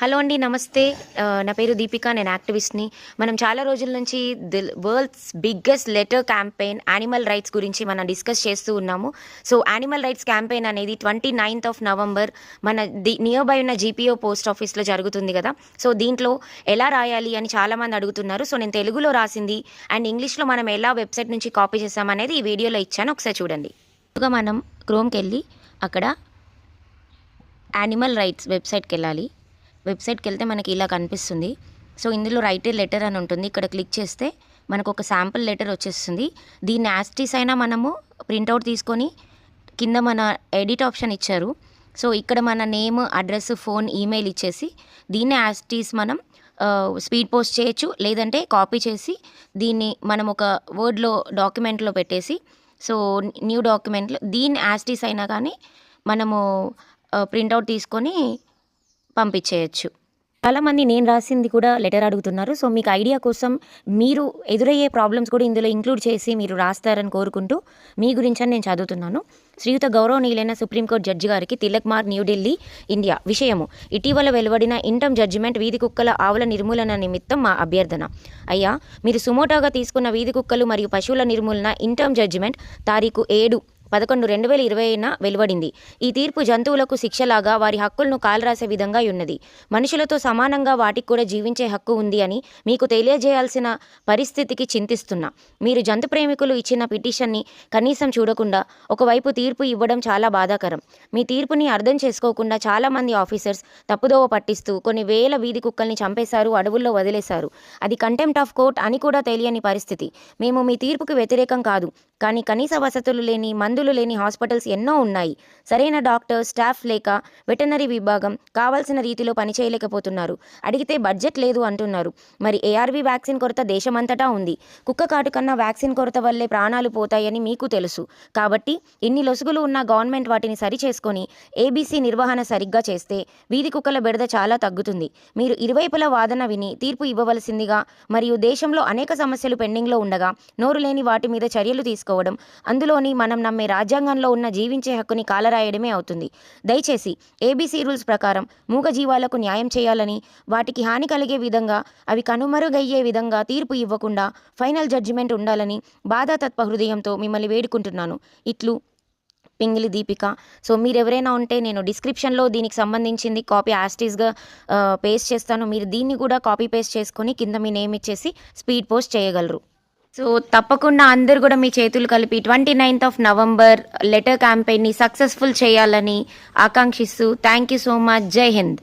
Hello అండి నమస్తే. నా పేరు దీపిక నేను యాక్టివిస్ట్ని. మనం చాలా రోజుల నుంచి the world's biggest letter campaign animal rights గురించి మనం డిస్కస్ చేస్తూ ఉన్నాము. సో యానిమల్ రైట్స్ క్యాంపెయిన్ అనేది ట్వంటీ నైన్త్ ఆఫ్ నవంబర్ మన ది నియర్ బై ఉన్న జీపీఓ పోస్ట్ ఆఫీస్లో జరుగుతుంది కదా. సో దీంట్లో ఎలా రాయాలి అని చాలామంది అడుగుతున్నారు. సో నేను తెలుగులో రాసింది అండ్ ఇంగ్లీష్లో మనం ఎలా వెబ్సైట్ నుంచి కాపీ చేసామనేది ఈ వీడియోలో ఇచ్చాను. ఒకసారి చూడండి. ముందుగా మనం క్రోమ్కి వెళ్ళి అక్కడ యానిమల్ రైట్స్ వెబ్సైట్కి వెళ్ళాలి. వెబ్సైట్కి వెళ్తే మనకి ఇలా కనిపిస్తుంది. సో ఇందులో రైట్ లెటర్ అని ఉంటుంది. ఇక్కడ క్లిక్ చేస్తే మనకు ఒక శాంపుల్ లెటర్ వచ్చేస్తుంది. దీన్ని యాస్టీస్ అయినా మనము ప్రింట్అవుట్ తీసుకొని కింద మన ఎడిట్ ఆప్షన్ ఇచ్చారు. సో ఇక్కడ మన నేమ్ అడ్రస్ ఫోన్ ఈమెయిల్ ఇచ్చేసి దీన్ని యాస్టీస్ మనం స్పీడ్ పోస్ట్ చేయొచ్చు. లేదంటే కాపీ చేసి దీన్ని మనం ఒక వర్డ్లో డాక్యుమెంట్లో పెట్టేసి సో న్యూ డాక్యుమెంట్లో దీన్ని యాస్టీస్ అయినా కానీ మనము ప్రింట్అవుట్ తీసుకొని పంపించేయచ్చు. చాలామంది నేను రాసింది కూడా లెటర్ అడుగుతున్నారు. సో మీకు ఐడియా కోసం మీరు ఎదురయ్యే ప్రాబ్లమ్స్ కూడా ఇందులో ఇంక్లూడ్ చేసి మీరు రాస్తారని కోరుకుంటూ మీ గురించి అని నేను చదువుతున్నాను. శ్రీయుత గౌరవనీయులైన సుప్రీంకోర్టు జడ్జి గారికి తిలక్ మార్ న్యూఢిల్లీ ఇండియా విషయము. ఇటీవల వెలువడిన ఇంటమ్ జడ్జిమెంట్ వీధి కుక్కల ఆవుల నిర్మూలన నిమిత్తం మా అభ్యర్థన. అయ్యా మీరు సుమోటోగా తీసుకున్న వీధి కుక్కలు మరియు పశువుల నిర్మూలన ఇంటమ్ జడ్జిమెంట్ తారీఖు ఏడు పదకొండు రెండు వేల ఇరవైన వెలువడింది. ఈ తీర్పు జంతువులకు శిక్షలాగా వారి హక్కులను కాలరాసే విధంగా ఉన్నది. మనుషులతో సమానంగా వాటికి కూడా జీవించే హక్కు ఉంది అని మీకు తెలియజేయాల్సిన పరిస్థితికి చింతిస్తున్నా. మీరు జంతు ప్రేమికులు ఇచ్చిన పిటిషన్ని కనీసం చూడకుండా ఒకవైపు తీర్పు ఇవ్వడం చాలా బాధాకరం. మీ తీర్పుని అర్థం చేసుకోకుండా చాలామంది ఆఫీసర్స్ తప్పుదోవ పట్టిస్తూ కొన్ని వేల వీధి కుక్కల్ని చంపేశారు అడవుల్లో వదిలేశారు. అది కంటెంప్ట్ ఆఫ్ కోర్ట్ అని కూడా తెలియని పరిస్థితి. మేము మీ తీర్పుకి వ్యతిరేకం కాదు. కానీ కనీస వసతులు లేని మందులు లేని హాస్పిటల్స్ ఎన్నో ఉన్నాయి. సరైన డాక్టర్ స్టాఫ్ లేక వెటనరీ విభాగం కావాల్సిన రీతిలో పనిచేయలేకపోతున్నారు అడిగితే బడ్జెట్ లేదు అంటున్నారు. మరి ఏఆర్వి వ్యాక్సిన్ కొరత దేశమంతటా ఉంది. కుక్క కాటు కన్నా వ్యాక్సిన్ కొరత వల్లే ప్రాణాలు పోతాయని మీకు తెలుసు. కాబట్టి ఇన్ని లొసుగులు ఉన్న గవర్నమెంట్ వాటిని సరి చేసుకొని ఏబీసీ నిర్వహణ సరిగ్గా చేస్తే వీధి కుక్కల బెడద చాలా తగ్గుతుంది. మీరు ఇరువైపుల వాదన విని తీర్పు ఇవ్వవలసిందిగా మరియు దేశంలో అనేక సమస్యలు పెండింగ్లో ఉండగా నోరు లేని వాటి మీద చర్యలు చేసుకోవడం అందులోని మనం నమ్మే రాజ్యాంగంలో ఉన్న జీవించే హక్కుని కాలరాయడమే అవుతుంది. దయచేసి ఏబీసీ రూల్స్ ప్రకారం మూగ జీవాలకు న్యాయం చేయాలని వాటికి హాని కలిగే విధంగా అవి కనుమరుగయ్యే విధంగా తీర్పు ఇవ్వకుండా ఫైనల్ జడ్జిమెంట్ ఉండాలని బాధాతత్వ హృదయంతో మిమ్మల్ని వేడుకుంటున్నాను. ఇట్లు పింగిలి దీపిక. సో మీరు ఎవరైనా ఉంటే నేను డిస్క్రిప్షన్లో దీనికి సంబంధించింది కాపీ యాస్టీస్గా పేస్ట్ చేస్తాను. మీరు దీన్ని కూడా కాపీ పేస్ట్ చేసుకొని కింద మీ నేమ్ ఇచ్చేసి స్పీడ్ పోస్ట్ చేయగలరు. సో తప్పకుండా అందరు కూడా మీ చేతులు కలిపి twenty ninth of November letter campaign successful చేయాలని ఆకాంక్షిస్తూ థ్యాంక్ యూ సో మచ్. జై హింద్.